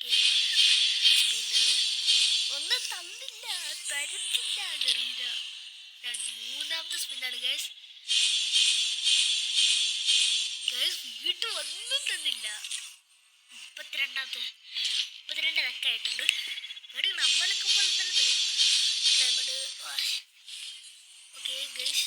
രണ്ടാമത്തെ സ്പിൻ തന്നില്ല. തരത്തില്ല ഗറീന മൂന്നാമത്തെ സ്പിന്നാണ് ഗൈസ് ഗൈസ് വീട്ടിൽ ഒന്നും തന്നില്ല മുപ്പത്തിരണ്ടാമത്തെ മുപ്പത്തിരണ്ട് ലക്കായിട്ടുണ്ട് പേടി നമ്മളെക്കുമ്പോൾ തന്നെ തരും ഓക്കെ ഗൈസ്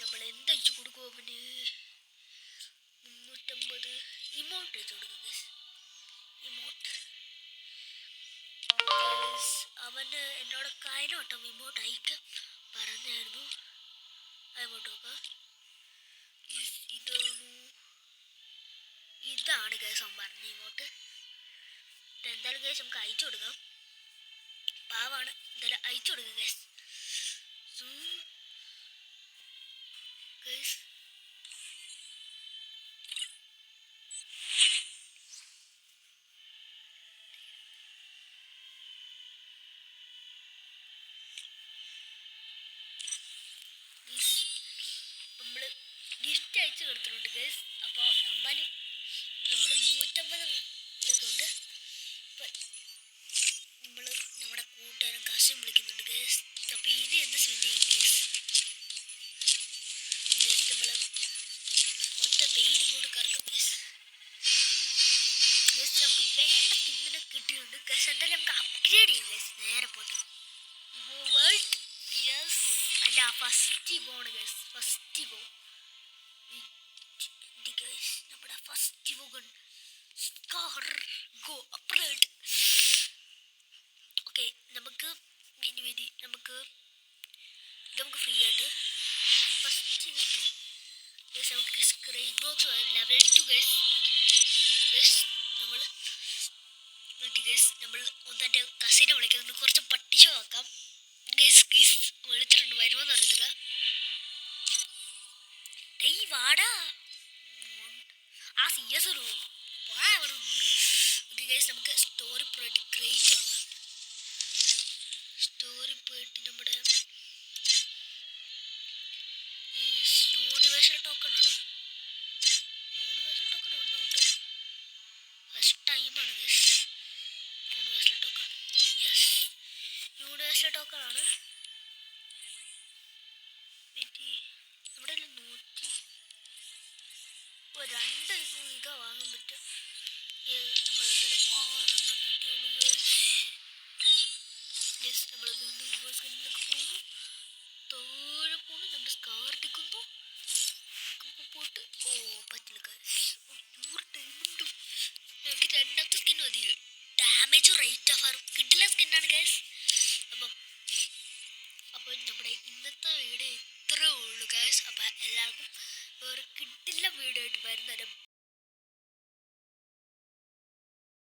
നമ്മൾ എന്തയച്ചു കൊടുക്കും അവന് മുന്നൂറ്റമ്പത് ഇമോട്ട് അയച്ചു കൊടുക്കും ഇമോട്ട് അവന് എന്നോട് വട്ടം ഇമോട്ട് അയക്കാൻ പറഞ്ഞായിരുന്നു. ഇമോട്ട് നോക്കാം. ഇതാണ്. ഇതാണ് കേസ് അവൻ പറഞ്ഞ ഇമോട്ട് എന്തായാലും കേസ് നമുക്ക് അയച്ചു കൊടുക്കാം. പാവാണ്. എന്തായാലും അയച്ചു കൊടുക്കാം കേസ് നമ്മൾ ഗിഫ്റ്റ് അയച്ചു കൊടുത്തിട്ടുണ്ട് ഗൈസ് അപ്പോൾ അമ്പാന് നമ്മുടെ നൂറ്റമ്പത് ഇതൊക്കെ ഉണ്ട് നമ്മൾ നമ്മുടെ കൂട്ടുകാരൻ കസിൻ വിളിക്കുന്നുണ്ട് ഗൈസ് അപ്പോൾ ഇനി എന്ത് ഗൈസ് ഗൈസ് നമ്മൾ ഒറ്റ പേരും കൂടി കറക്കും ഗൈസ് ഗൈസ് നമുക്ക് വേണ്ട സ്കിന്നിനെ കിട്ടിയിട്ടുണ്ട്. ഗൈസ് എന്തായാലും നമുക്ക് അപ്ഗ്രേഡ് ചെയ്യും. ഗൈസ് നേരെ പോട്ടെ. വേൾഡ് യെസ് എന്റെ ആ ഫസ്റ്റ് പോണ് ഗസ് ഫസ്റ്റ് പോ ഗൈസ് നമ്മുടെ ഫസ്റ്റ് ഇവോഗൺ സ്കാർ ഗോ അപ്ഗ്രേഡ് ഓക്കെ നമുക്ക് വിധി നമുക്ക് നമുക്ക് ഫ്രീ ആയിട്ട് ഫസ്റ്റ് നമുക്ക് box level two guys guys നമ്മൾ ഗൈസ് നമ്മൾ ഒന്ന് എന്റെ കസിനെ വിളിക്കുന്നുണ്ട് കുറച്ച് പട്ടിഷോ നോക്കാം ഗൈസ് ഗൈസ് വിളിച്ചിട്ടുണ്ട് വരുമോന്ന് അറിയത്തില്ല. ഡേയ് വാടാ. ആ സി എസ് ഒരു ഗൈസ് നമുക്ക് സ്റ്റോറി പോയിട്ട് ക്രിയേറ്റ് വാങ്ങാം സ്റ്റോറി പോയിട്ട് നമ്മുടെ ഈ യൂണിവേഴ്സൽ ടോക്കൺ എവിടെ നിന്ന് ഫസ്റ്റ് ടൈമാണ് ഗൈസ് യൂണിവേഴ്സൽ ടോക്കൺ യെസ് ആണ് നൂറ്റി രണ്ട് ഇത് വാങ്ങാൻ നമ്മൾ സ്കാർ പോട്ട് ഓ പറ്റില്ല എനിക്ക് രണ്ടാമത്തെ സ്കിൻ മതി. ഡാമേജ് റേറ്റ് ഓഫ് ആറും കിട്ടില്ല സ്കിന്നാണ് ഗൈസ്